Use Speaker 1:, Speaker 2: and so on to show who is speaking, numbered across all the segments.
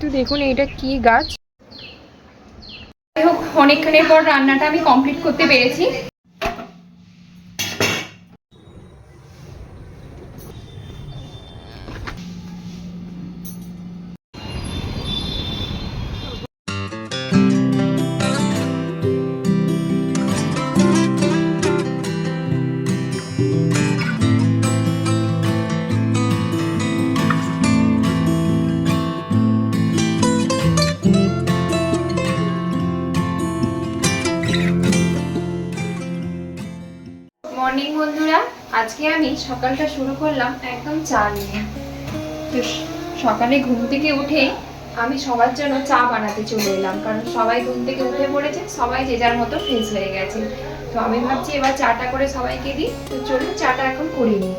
Speaker 1: তো দেখুন এটা কি গাছ। যাই হোক অনেকক্ষণের পর রান্নাটা আমি কমপ্লিট করতে পেরেছি। সকালটা শুরু করলাম একদম চা নিয়ে। তো সকালে ঘুম থেকে উঠে আমি সবার জন্য চা বানাতে চলে এলাম। কারণ সবাই ঘুম থেকে উঠে পড়েছে, সবাই যে যার মতো ফ্রেশ হয়ে গেছে। তো আমি ভাবছি এবার চাটা করে সবাইকে দিই। তো চলুন চাটা এখন করে নিই।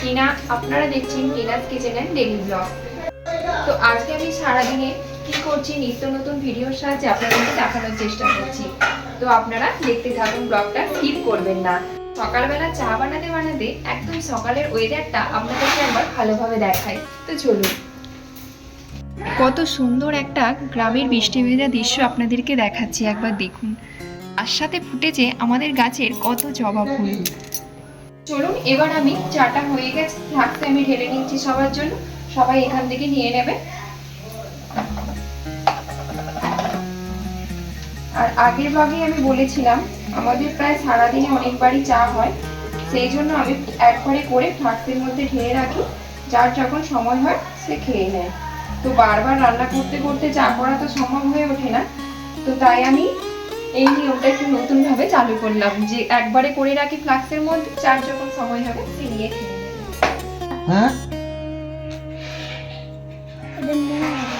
Speaker 1: টিনা, আপনারা দেখছেন টিনাস কিচেনের ডেলি ব্লগ। তো আজকে আমি সারাদিনে কি করছি, নিত্য নতুন ভিডিওর সাহায্যে আপনাদেরকে দেখানোর চেষ্টা করছি। তো আপনারা দেখতে থাকুন, ব্লগটা স্কিপ করবেন না। সকালবেলা চা বানাতে বানাতে একদম সকালের ওয়েদারটা আপনাদেরকে একবার ভালোভাবে দেখায় তো চলুন। কত সুন্দর একটা গ্রামের বৃষ্টি ভেজা দৃশ্য আপনাদেরকে দেখাচ্ছি, একবার দেখুন। আর সাথে ফুটেছে আমাদের গাছের কত জবা ফুল। চলুন, এবার আমি চাটা হয়ে গেছে, থাকতে আমি ঢেলে নিচ্ছি সবার জন্য। সবাই এখান থেকে নিয়ে নেবে। আর আগের ভাগে আমি বলেছিলাম আমাদের প্রায় সারাদিনে অনেকবারই চা হয় সেই জন্য আমি একবারে করে ফ্লাক্সের মধ্যে ঢেলে রাখি যার যখন সময় হয় সে খেয়ে নেয়। তো বারবার রান্না করতে করতে চা করা তো সম্ভব হয়ে ওঠে না তো তাই আমি এই নিয়মটা একটু নতুনভাবে চালু করলাম যে একবারে করে রাখি ফ্লাক্সের মধ্যে চার যখন সময় হবে সে নিয়ে খেয়ে নেবে।
Speaker 2: হ্যাঁ?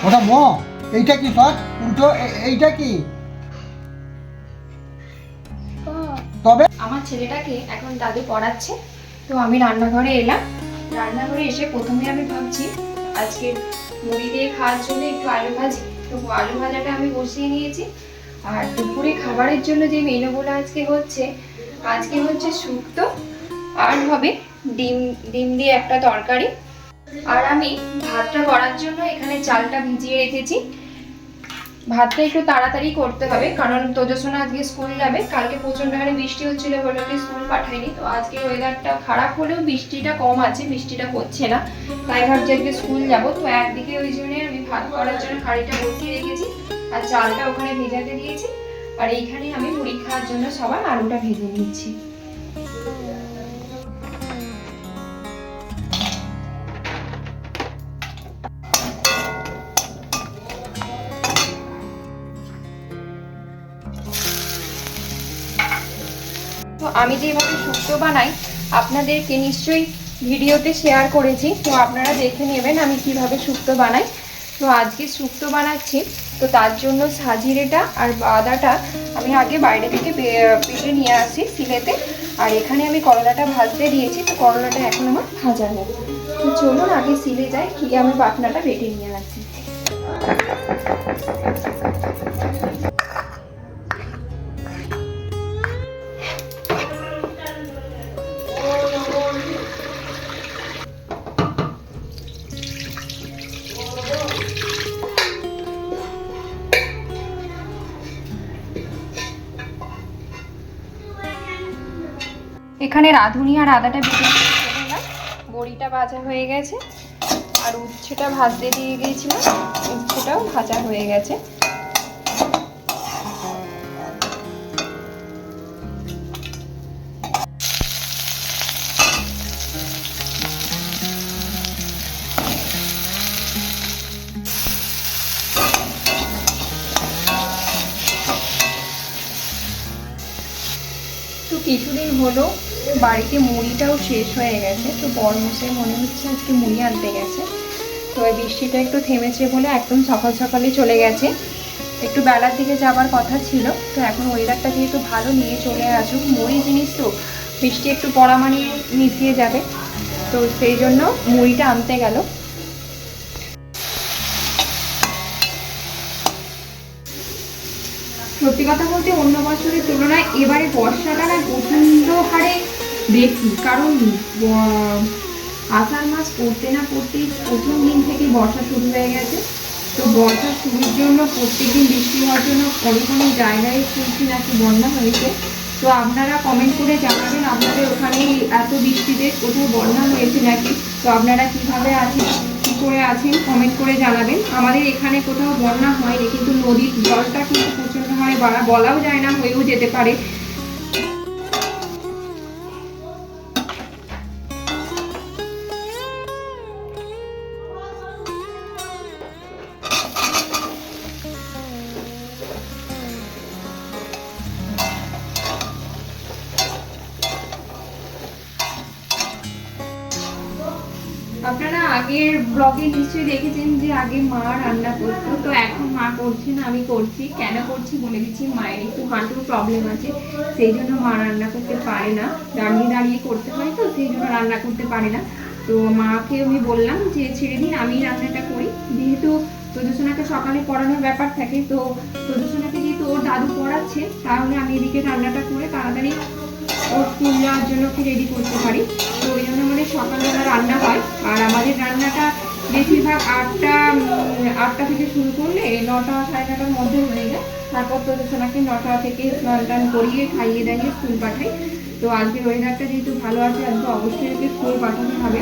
Speaker 2: ওটা ম এইটা কি সস উল্টো এইটা কি? তবে
Speaker 1: আমার ছেলেটাকে এখন দাদু পড়াচ্ছে, তো আমি রান্নাঘরে এলাম। রান্নাঘরে এসে প্রথমে আমি ভাবছি, আজকে মুড়ি দিয়ে খাওয়ার জন্য একটু আলু ভাজি। তো আলু ভাজাটা আমি বসিয়ে নিয়েছি। আর দুপুরে খাবারের জন্য যে মেনুগুলো আজকে হচ্ছে আজকে হচ্ছে শুক্তো, আর হবে ডিম ডিম দিয়ে একটা তরকারি। আর আমি ভাতটা করার জন্য এখানে চালটা ভিজিয়ে রেখেছি। ভাতটা একটু তাড়াতাড়ি করতে হবে, কারণ তোজসোনা আজকে স্কুল যাবে। কালকে প্রচণ্ড হারে বৃষ্টি হচ্ছিল বলে ওকে স্কুল পাঠাইনি তো আজকে ওয়েদারটা খারাপ হলেও বৃষ্টিটা কম আছে, বৃষ্টিটা পড়ছে না। তাই ভাবছি আজকে স্কুল যাব। তো একদিকে ওই জন্য আমি ভাত করার জন্য হাঁড়িটা বসিয়ে রেখেছি, আর চালটা ওখানে ভেজাতে দিয়েছি। আর এইখানে আমি খাওয়ার জন্য সবার আলুটা ভেজে নিচ্ছি। আমি যেভাবে শুক্তো বানাই, আপনাদেরকে নিশ্চয়ই ভিডিওতে শেয়ার করেছি। তো আপনারা দেখে নেবেন আমি কীভাবে শুক্তো বানাই। তো আজকে শুক্তো বানাচ্ছি। তো তার জন্য সাজিরেটা আর আদাটা আমি আগে বাইরে থেকে বেটে নিয়ে আসি সিলেতে। আর এখানে আমি করলাটা ভাজতে দিয়েছি। তো করলাটা এখন আমার ভাজা নেই তো চলুন আগে সিলে যাই, গিয়ে আমি পাটনাটা বেটে নিয়ে আসি। এখানে রাঁধুনি আর আদাটা বেটে নিয়ে বড়িটা ভাজা হয়ে গেছে। আর উচ্ছেটা ভাজতে দিয়ে গিয়েছিলাম, উচ্ছেটাও ভাজা হয়ে গেছে। কিছুদিন হলো বাড়িতে মুড়িটাও শেষ হয়ে গেছে, তো বড় মশাই মনে হচ্ছে আজকে মুড়ি আনতে গেছে। তো বৃষ্টিটা একটু থেমেছে বলে একদম সকাল সকালে চলে গেছে। একটু বেলার দিকে যাবার কথা ছিল, তো এখন ওয়েদারটা যেহেতু ভালো নিয়ে চলে আসুক মুড়ি জিনিস তো বৃষ্টি একটু পড়া মানে মিশিয়ে যাবে। তো সেই জন্য মুড়িটা আনতে গেল। সত্যি কথা বলতে অন্য বছরের তুলনায় এবারে বর্ষাটা না প্রচণ্ড হারে বেশি কারণ আষাঢ় মাস পড়তে না পড়তেই প্রথম দিন থেকে বর্ষা শুরু হয়ে গেছে। তো বর্ষা শুরুর জন্য প্রত্যেকদিন বৃষ্টি হওয়ার জন্য অনেক অনেক জায়গায় শুনছি নাকি বন্যা হয়েছে। তো আপনারা কমেন্ট করে জানাবেন আপনাদের ওখানে এত বৃষ্টিতে কোথাও বন্যা হয়েছে নাকি। তো আপনারা কীভাবে আছেন, কী করে আছেন কমেন্ট করে জানাবেন। আমাদের এখানে কোথাও বন্যা হয়নি, কিন্তু নদীর জলটা কিন্তু প্রচণ্ড বাড়া বলাও যায় না, হয়েও যেতে পারে। আগের ব্লগে নিশ্চয়ই দেখেছেন যে আগে মা রান্না করতো, তো এখন মা করছে না, আমি করছি। কেন করছি বলে দিচ্ছি, মায়ের একটু হাঁটুর প্রবলেম আছে, সেই জন্য মা রান্না করতে পারে না। দাঁড়িয়ে দাঁড়িয়ে করতে হয় তো, সেই জন্য রান্না করতে পারে না। তো মাকে আমি বললাম যে, ছেড়ে দিন, আমি রান্নাটা করি। যেহেতু প্রদূষণাকে সকালে পড়ানোর ব্যাপার থাকে, তো প্রদূষণাকে যেহেতু ওর দাদু পড়াচ্ছে, তাহলে আমি এদিকে রান্নাটা করে তাড়াতাড়ি ওর যাওয়ার জন্য ওকে রেডি করতে পারি? তো ওই জন্য মানে সকালবেলা রান্না হয়। আর আমাদের রান্নাটা বেশিরভাগ আটটা আটটা থেকে শুরু করলে নটা, সাড়ে নটার মধ্যে হয়ে যায়। তারপর তো সোনাকে নটা থেকে স্নান টান করিয়ে, খাইয়ে দাইয়ে স্কুল পাঠাই। তো আজকে ওয়েদারটা যেহেতু ভালো আছে আজকে অবশ্যই ওকে স্কুল পাঠাতে হবে।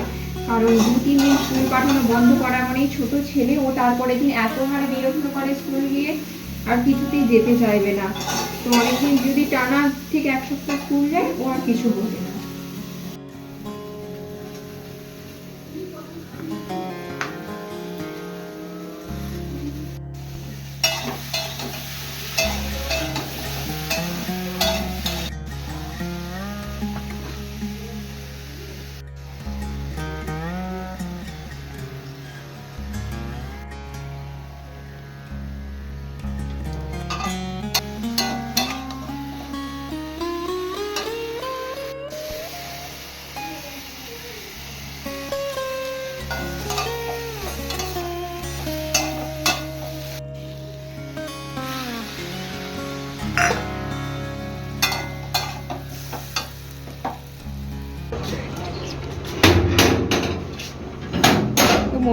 Speaker 1: কারণ দু, তিন দিন স্কুল পাঠানো বন্ধ করা মানেই ছোট ছেলে ও তারপরে দিন এত হারে বিরক্ত করে স্কুল গিয়ে আর কিছুতেই যেতে চাইবে না। তো অনেকদিন যদি টানা ঠিক এক সপ্তাহ স্কুল যায়, ও আর কিছু বলবে না।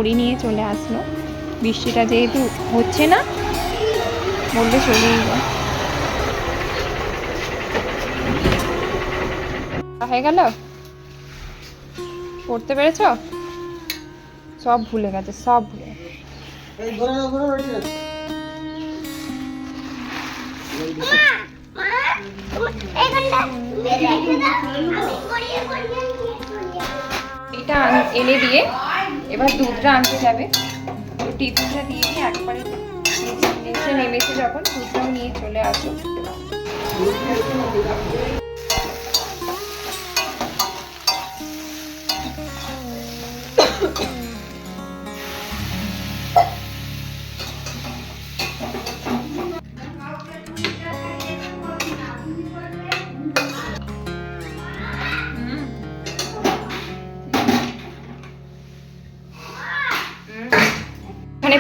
Speaker 1: তো নিয়ে চলে আসলো। বৃষ্টিটা যেহেতু হচ্ছে না বললে চলেই যায় হয়ে গেল? পড়তে পেরেছ? সব ভুলে গেছে সব ভুলে। এটা এনে দিয়ে এবার দুধটা আনতে যাবে। টিফিনটা দিয়ে দিয়ে একবারে নেমেছে যখন। দুধটাও নিয়ে চলে আসো।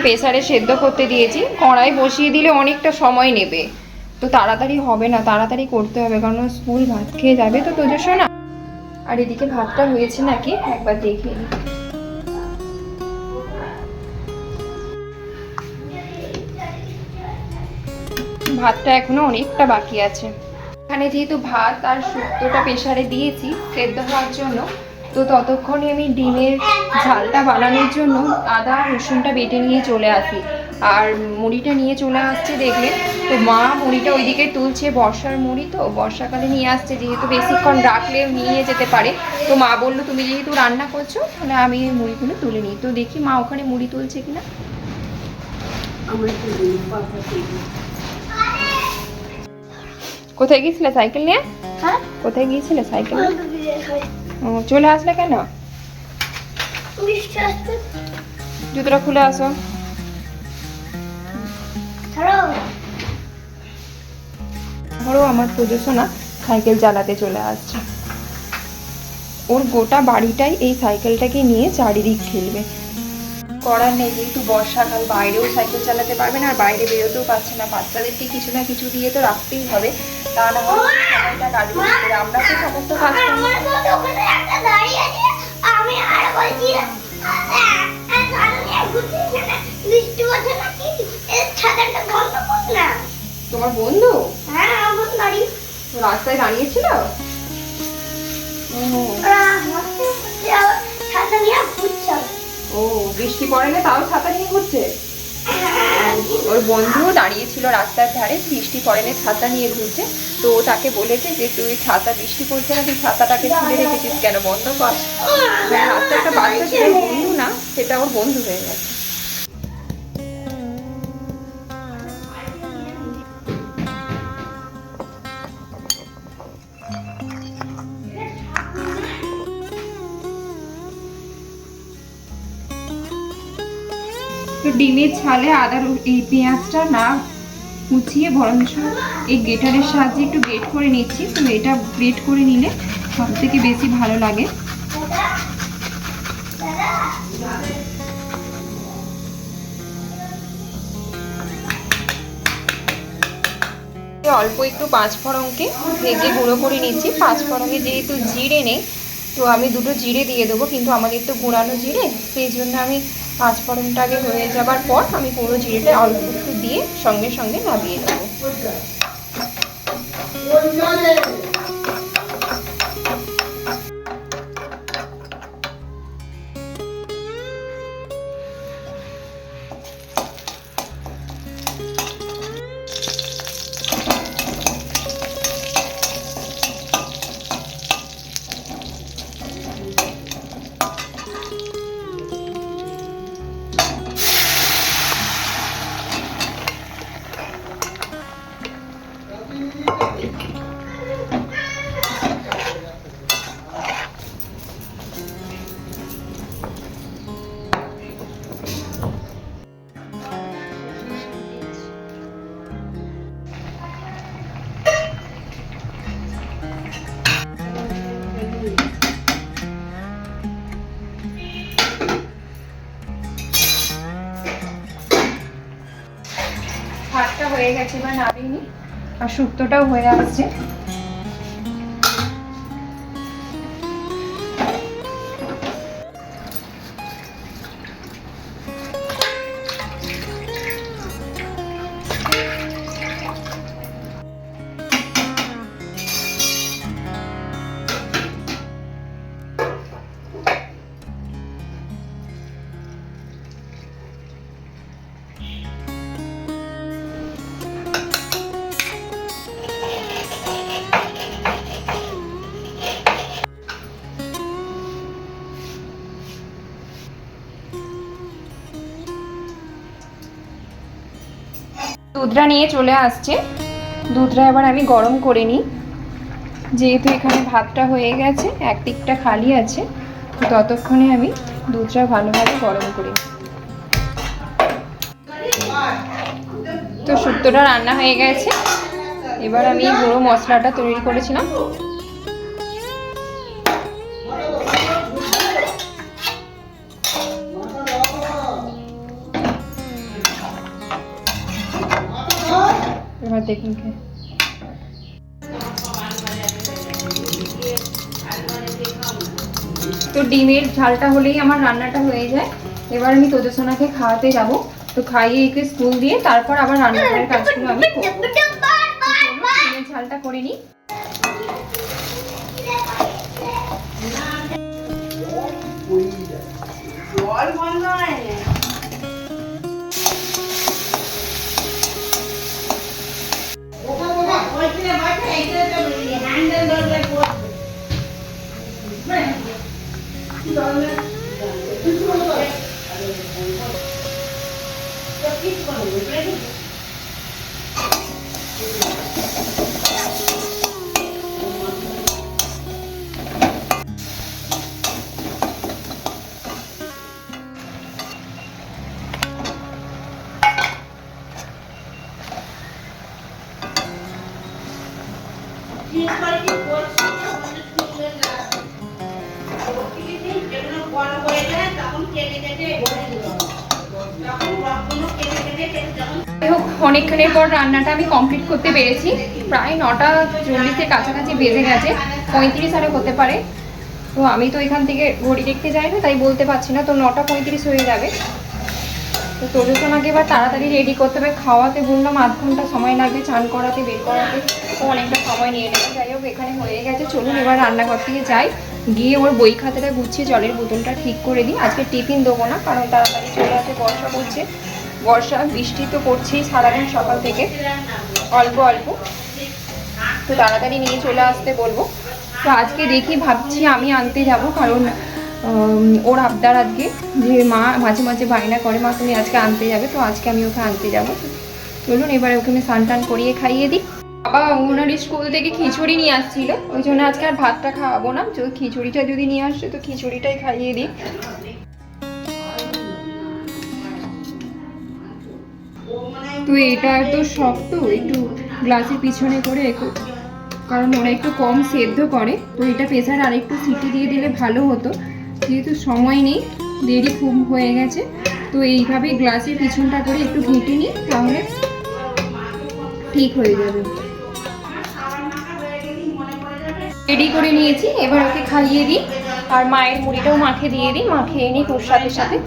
Speaker 1: প্রেসারে সেদ্ধ করতে দিয়েছি। কড়াই বসিয়ে দিলে অনেকটা সময় নেবে। তো তাড়াতাড়ি হবে না, তাড়াতাড়ি করতে হবে, কারণ স্কুল ভাত খেয়ে যাবে তো তোজো না আর এদিকে ভাতটা হয়েছে নাকি? একবার দেখে ভাতটা এখনও অনেকটা বাকি আছে। এখানে যেহেতু ভাত আর শুক্তোটা প্রেসারে দিয়েছি, সেদ্ধ হওয়ার জন্য তো ততক্ষণে আমি ডিমের ঝালটা বানানোর জন্য আদা রসুনটা বেটে নিয়ে চলে আসি। আর মুড়িটা নিয়ে চলে আসছে দেখলে তো মা মুড়িটা ওইদিকে তুলছে বর্ষার মুড়ি তো বর্ষাকালে নিয়ে আসছে যেহেতু বেশিক্ষণ রাখলে নিয়ে যেতে পারে। তো মা বলল তুমি যেহেতু রান্না করছ তাহলে আমি এই মুড়িগুলো তুলে নিই। তো দেখি মা ওখানে মুড়ি তুলছে কিনা। কোথায় গিয়েছিলে? সাইকেল নিয়ে?
Speaker 3: হ্যাঁ?
Speaker 1: কোথায় গিয়েছিলে সাইকেল নিয়ে? চলে আসলে কেন? জুতোটা খুলে আসো। ধরো আমার প্রযোজনা সাইকেল চালাতে চলে আসছে। ওর গোটা বাড়িটাই এই সাইকেলটাকে নিয়ে চারিদিক খেলবে। করার নেই যেহেতু বর্ষাকাল বাইরেও সাইকেল চালাতে পারবে না আর বাইরে বেরোতেও পারছে না। বাচ্চাদেরকে কিছু না কিছু দিয়ে তো রাখতেই হবে। তা না করে? আমরা তো সমস্ত কাজ
Speaker 3: আমি আর বলছি
Speaker 1: তোমার বন্ধু?
Speaker 3: হ্যাঁ আমার বাড়ি।
Speaker 1: রাস্তায় দাঁড়িয়েছিল? ও বৃষ্টি পড়ে না তাও ছাতা নিয়ে ঘুরছে? ওর বন্ধুও দাঁড়িয়েছিল রাস্তার ধারে, বৃষ্টি পড়েনি, ছাতা নিয়ে ঘুরছে তো তাকে বলেছে যে, তুই ছাতা, বৃষ্টি পড়ছে না, তুই ছাতাটাকে খুলে রেখেছিস কেন? বন্ধ কর। হ্যাঁ রাস্তায় একটা বাচ্চা ছিল বন্ধু না, সেটা ওর বন্ধু হয়ে গেছে। ছালে আদা এই পেঁয়াজটা না কুচিয়ে বরঞ্চ এই গেটারের সাহায্যে একটু গ্রেট করে নিচ্ছি। তো এটা গ্রেট করে নিলে সব থেকে বেশি ভালো লাগে। অল্প একটু পাঁচ ফোড়নকে ভেজে গুঁড়ো করে নিচ্ছি। পাঁচ ফোড়নে যেহেতু জিরে নেই, তো আমি দুটো জিরে দিয়ে দেবো, কিন্তু আমাদের তো গুঁড়ানো জিরে, সেই জন্য আমি পাঁচ ফোড়নটা আগে হয়ে যাবার পর আমি পুরো জিরেটা অল্প একটু দিয়ে সঙ্গে সঙ্গে নামিয়ে দেবো গেছে বা নামেনি আর শুক্তটাও হয়ে আসছে। দুধটা নিয়ে চলে আসছে। দুধটা এবার আমি গরম করে নিই। যেহেতু এখানে ভাতটা হয়ে গেছে এক দিকটা খালি আছে ততক্ষণে আমি দুধটা ভালোভাবে গরম করি তো শুক্তোটা রান্না হয়ে গেছে। এবার আমি গুঁড়ো মশলাটা তৈরি করেছিলাম। এবার দেখুন কে। তো ডিমের ঝালটা হলেই আমার রান্নাটা হয়ে যায়। এবার আমি তোজসোনাকে খাওয়াতে যাব। তো খাইয়ে একে স্কুল দিয়ে তারপর আবার রান্নাঘরের কাজগুলো আমি ডিমের ঝালটা করে নিই। যাই পর রান্নাটা আমি কমপ্লিট করতে পেরেছি। প্রায় নটা চল্লিশের কাছাকাছি বেজে গেছে, পঁয়ত্রিশ আরে হতে পারে। তো আমি তো এখান থেকে ঘড়ি দেখতে যাই না, তাই বলতে পারছি না। তো নটা পঁয়ত্রিশ হয়ে যাবে। তো তোজোসোনাকে এবার তাড়াতাড়ি রেডি করতে হবে। খাওয়াতে বললাম, আধ ঘণ্টা সময় লাগবে, চান করাতে, বের করাতে। তো অনেকটা সময় নিয়ে নেবে। যাই হোক, এখানে হয়ে গেছে। চলুন এবার রান্নাঘর থেকে যাই। গিয়ে ওর বই খাতাটা গুছিয়ে জলের বোতলটা ঠিক করে দিই। আজকে টিফিন দেবো না, কারণ তাড়াতাড়ি চলে আসে, বর্ষা পড়ছে। বর্ষা, বৃষ্টি তো পড়ছেই সারাদিন সকাল থেকে। অল্প অল্প। তো তাড়াতাড়ি নিয়ে চলে আসতে বলব। তো আজকে দেখি ভাবছি আমি আনতে যাব, কারণ ওর আবদার আজকে যে মা মাঝে মাঝে বায়না করে, মা, তুমি আজকে আনতে যাবে, তো আজকে আমি ওকে আনতে যাব। চলুন, এবার ওকে আমি স্নান টান করিয়ে খাইয়ে দিই। বাবা অঙ্গনারী স্কুল থেকে খিচুড়ি নিয়ে আসছিল, ওই জন্য আজকে আর ভাতটা খাওয়াবো না। যদি খিচুড়িটা যদি নিয়ে আসছে তো খিচুড়িটাই খাইয়ে দিই। তো এটা তো শক্ত, একটু গ্লাসের পিছনে করে কারণ ওরা একটু কম সেদ্ধ করে, তো এটা প্রেসার আরেকটু সিটি দিয়ে দিলে ভালো হতো। যেহেতু সময় নেই, দেরি খুব হয়ে গেছে, তো এইভাবে গ্লাসের পিছনটা করে একটু ঘেঁটে নিই, তাহলে ঠিক হয়ে যাবে। রেডি করে নিয়েছি, এবার ওকে খাইয়ে দিই, আর মায়ের মুড়িটাও মাখে দিয়ে দিই মা খেয়ে নিই তোর সাথে সাথে।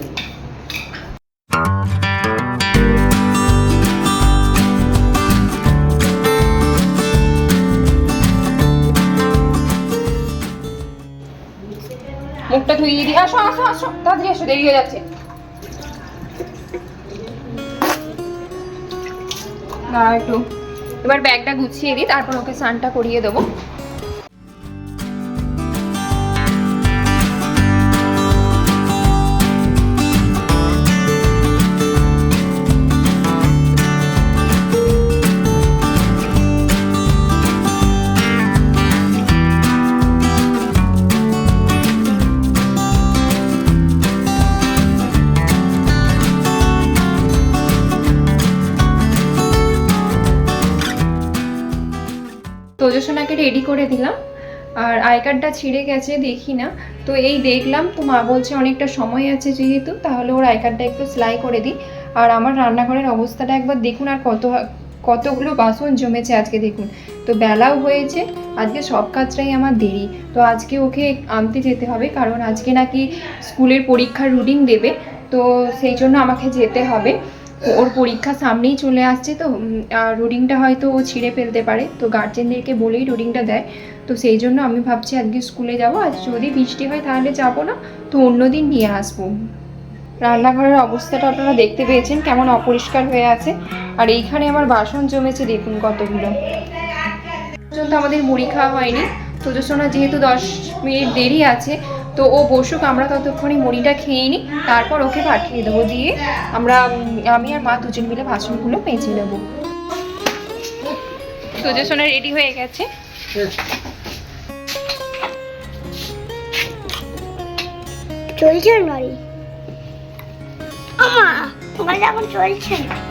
Speaker 1: ধুইয়ে দিই আসো আসো আসো। তাড়াতাড়ি আসো, দেরি হয়ে যাচ্ছে। দাঁড়াও একটু। এবার ব্যাগটা গুছিয়ে দিই, তারপর ওকে স্নানটা করিয়ে দেবো। করে দিলাম। আর আই কার্ডটা ছিঁড়ে গেছে, দেখি না। তো এই দেখলাম, তো মা বলছে অনেকটা সময় আছে যেহেতু, তাহলে ওর আই কার্ডটা একটু সেলাই করে দিই। আর আমার রান্নাঘরের অবস্থাটা একবার দেখুন, আর কত, কতগুলো বাসন জমেছে আজকে দেখুন। তো বেলাও হয়েছে, আজকে সব কাজটাই আমার দেরি। তো আজকে ওকে আনতে যেতে হবে, কারণ আজকে নাকি স্কুলের পরীক্ষার রুটিন দেবে। তো সেই জন্য আমাকে যেতে হবে। ওর পরীক্ষা সামনেই চলে আসছে তো রুডিংটা হয়তো ও ছিঁড়ে ফেলতে পারে। তো গার্জেনদেরকে বলেই রুডিংটা দেয়। তো সেই জন্য আমি ভাবছি আজকে স্কুলে যাব। আর যদি বৃষ্টি হয় তাহলে যাব না, তো অন্য দিন নিয়ে আসব। রান্নাঘরের অবস্থাটা আপনারা দেখতে পেয়েছেন, কেমন অপরিষ্কার হয়ে আছে। আর এইখানে আমার বাসন জমেছে, দেখুন কতগুলো। পর্যন্ত আমাদের মুড়ি খাওয়া হয়নি। তোজসোনা যেহেতু দশ মিনিট দেরি আছে তো ও বসুক, আমরা ততক্ষণে মুড়িটা খেয়ে নিই, তারপর ওকে পাঠিয়ে দেবো দিয়ে আমরা আমি আর মা দুজন মিলে বাসনগুলো মেজে নেব। তোজসোনা রেডি হয়ে গেছে।
Speaker 3: চলছে নড়ি আমা মোবাইল এখন চলছে না।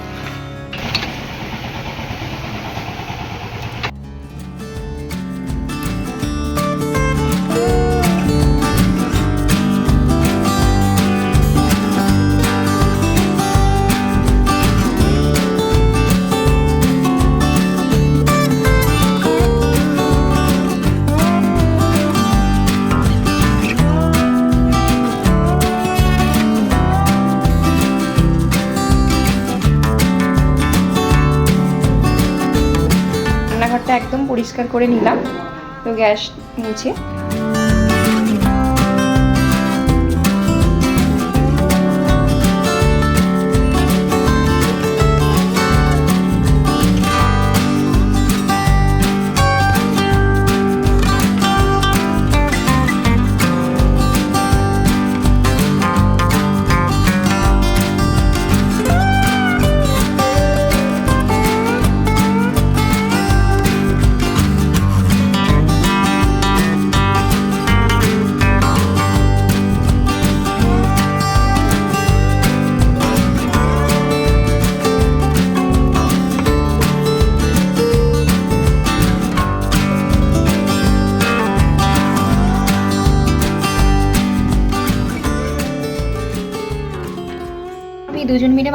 Speaker 1: পরিষ্কার করে নিলাম তো গ্যাস মুছে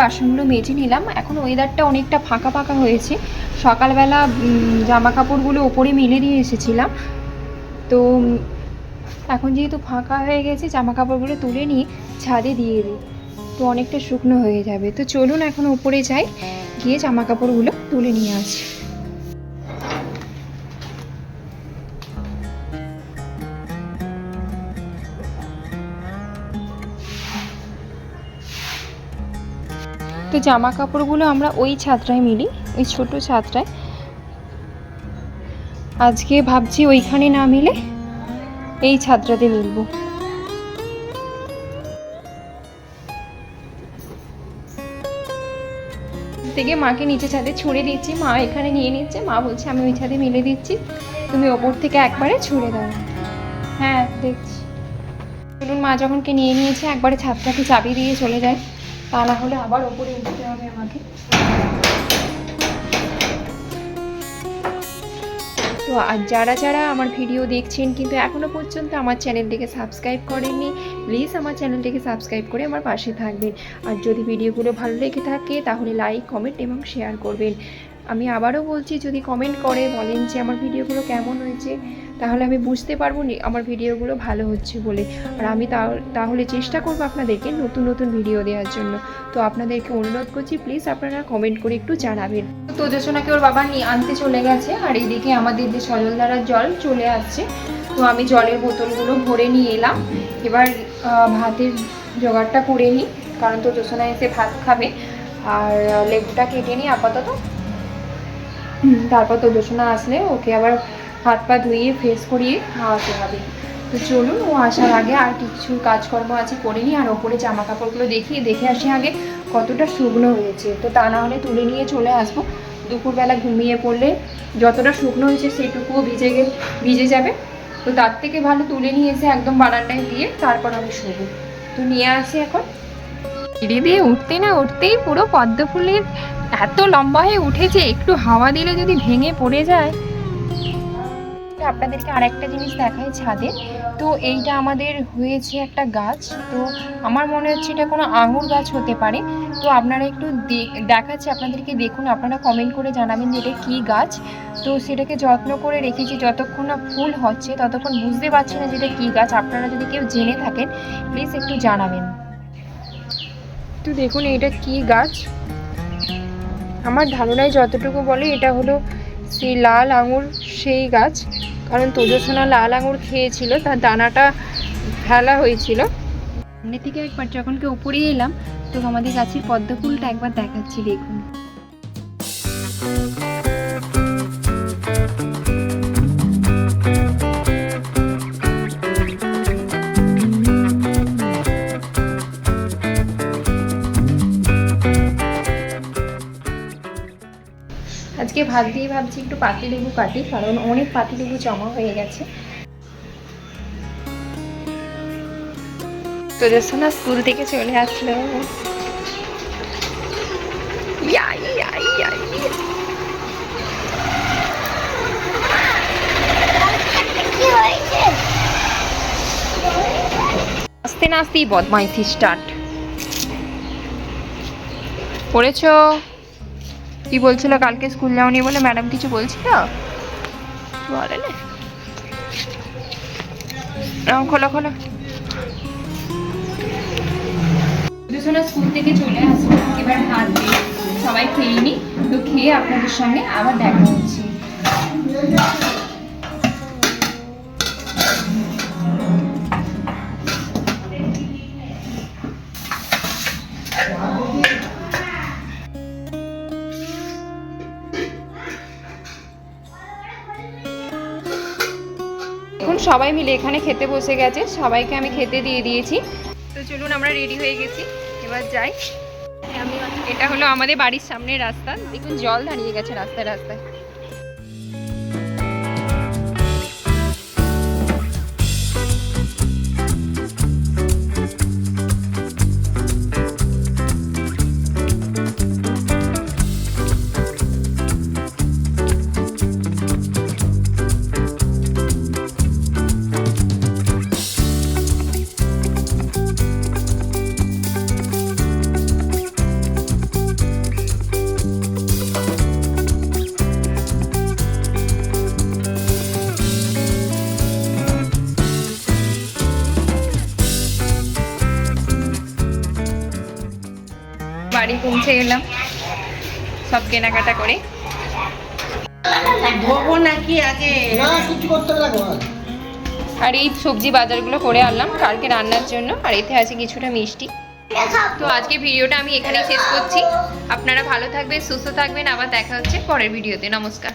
Speaker 1: বাসনগুলো মেজে নিলাম। এখন ওয়েদারটা অনেকটা ফাঁকা ফাঁকা হয়েছে। সকালবেলা জামা কাপড়গুলো ওপরে মেলে দিয়ে এসেছিলাম। তো, এখন যেহেতু ফাঁকা হয়ে গেছে জামা কাপড়গুলো তুলে নিয়ে ছাদে দিয়ে দিই। তো অনেকটা শুকনো হয়ে যাবে। তো চলুন এখন ওপরে যাই, গিয়ে জামা কাপড়গুলো তুলে নিয়ে আসি। তো জামা কাপড়গুলো আমরা ওই ছাদটায় মিলি, ওই ছোট ছাদটায় আজকে ভাবছি ওইখানে না মিলে এই ছাদটাতে মিলবো। থেকে মাকে নিচে ছাদে ছুঁড়ে দিচ্ছি, মা এখানে নিয়ে নিচ্ছে, মা বলছে, আমি ওই ছাদে মিলে দিচ্ছি, তুমি ওপর থেকে একবারে ছুঁড়ে দাও। হ্যাঁ দেখছি। চলুন, মা যখন কে নিয়ে নিয়েছে, একবারে ছাদটাকে চাবি দিয়ে চলে যায়। তা না হলে আবার ওপরে উঠতে হবে আমাকে। তো আর যারা যারা আমার ভিডিও দেখছেন কিন্তু এখনও পর্যন্ত আমার চ্যানেলটিকে সাবস্ক্রাইব করেননি প্লিজ আমার চ্যানেলটিকে সাবস্ক্রাইব করে আমার পাশে থাকবেন। আর যদি ভিডিওগুলো ভালো লেগে থাকে, তাহলে লাইক কমেন্ট এবং শেয়ার করবেন। আমি আবারও বলছি, যদি কমেন্ট করে, বলেন যে আমার ভিডিওগুলো কেমন হয়েছে, তাহলে আমি বুঝতে পারব আমার ভিডিওগুলো ভালো হচ্ছে বলে। আর আমি তাহ- তাহলে চেষ্টা করব আপনাদেরকে নতুন নতুন ভিডিও দেওয়ার জন্য। তো আপনাদেরকে অনুরোধ করছি প্লিজ আপনারা কমেন্ট করে একটু জানাবেন। তো তেজস্বনাকে ওর বাবা নিয়ে আনতে চলে গেছে, আর এইদিকে আমাদের যে সজলধারার জল চলে আসছে, তো আমি জলের বোতলগুলো ভরে নিয়ে এলাম। এবার ভাতের জোগাড়টা করে নিই, কারণ তো তেজস্বনা এসে ভাত খাবে। আর লেবুটা কেটে নিই আপাতত তারপর তো দোষণা আসলে ওকে আবার হাত পা ধুইয়ে ফ্রেশ করিয়ে খাওয়াতে হবে। তো চলুন, ও আসার আগে আর কিছু কাজকর্ম আছে করে নিই আর ওপরে জামা কাপড়গুলো দেখিয়ে দেখে আসি আগে কতটা শুকনো হয়েছে। তো তা না হলে তুলে নিয়ে চলে আসব। দুপুরবেলা ঘুমিয়ে পড়লে যতটা শুকনো হয়েছে সেটুকুও ভিজে গে ভিজে যাবে। তো তার থেকে ভালো তুলে নিয়ে এসে একদম বারান্দায় দিয়ে তারপর আমি শোবো। তো নিয়ে আসি এখন। সিঁড়ি দিয়ে উঠতে না উঠতেই পুরো পদ্ম ফুলের এত লম্বা হয়ে উঠেছে একটু হাওয়া দিলে যদি ভেঙে পড়ে যায়। আপনাদেরকে আর একটা জিনিস দেখাই ছাদে। তো এইটা আমাদের হয়েছে একটা গাছ। তো আমার মনে হচ্ছে এটা কোনো আঙুর গাছ হতে পারে। তো আপনারা একটু দেখাচ্ছি আপনাদেরকে, দেখুন আপনারা কমেন্ট করে জানাবেন যে এটা কী গাছ। তো সেটাকে যত্ন করে রেখেছি, যতক্ষণ না ফুল হচ্ছে ততক্ষণ বুঝতে পারছি না যে এটা কী গাছ। আপনারা যদি কেউ জেনে থাকেন প্লিজ একটু জানাবেন। তো দেখুন এটা কী গাছ। আমার ধারণায় যতটুকু বলে, এটা হলো সেই লাল আঙুর সেই গাছ। কারণ তোজসোনা লাল আঙুর খেয়েছিল, তার দানাটা ফেলা হয়েছিল। সামনে থেকে একবার যখন কেউ উপরে এলাম, তো আমাদের গাছের পদ্ম ফুলটা একবার দেখাচ্ছি, দেখুন। ভাত দিয়ে ভাবছি একটু পাতিলেবু কাটি, কারণ অনেক পাতিলেবু জমা হয়ে গেছে। তেজস্বনা স্কুল থেকে চলে আসলো। আস্তে না আস্তেই বদমাইশি স্টার্ট পড়েছো? কি বলছিল? কালকে স্কুল যাওনি বলে ম্যাডাম কিছু বলছিল? বলে না। খোলা, খোলো। দুজনে স্কুল থেকে চলে আসব এবার হাত দিয়ে সবাই খেয়ে নি তো খেয়ে আপনাদের সঙ্গে আবার দেখা হচ্ছে। সবাই মিলে এখানে খেতে বসে গেছে, সবাইকে আমি খেতে দিয়ে দিয়েছি। তো চলুন আমরা রেডি হয়ে গেছি, এবার যাই। এটা হলো আমাদের বাড়ির সামনে রাস্তা, দেখুন জল দাঁড়িয়ে গেছে রাস্তায় রাস্তায়। সব কেনাকাটা করে।
Speaker 4: ধোবো নাকি আগে।
Speaker 2: না কিছু করতে হবে
Speaker 1: আর এই সবজি বাজারগুলো করে আনলাম কালকে রান্নার জন্য আর এতে আছে কিছুটা মিষ্টি। তো আজকে ভিডিওটা আমি এখানেই শেষ করছি। আপনারা ভালো থাকবেন সুস্থ থাকবেন আবার দেখা হচ্ছে পরের ভিডিওতে। নমস্কার।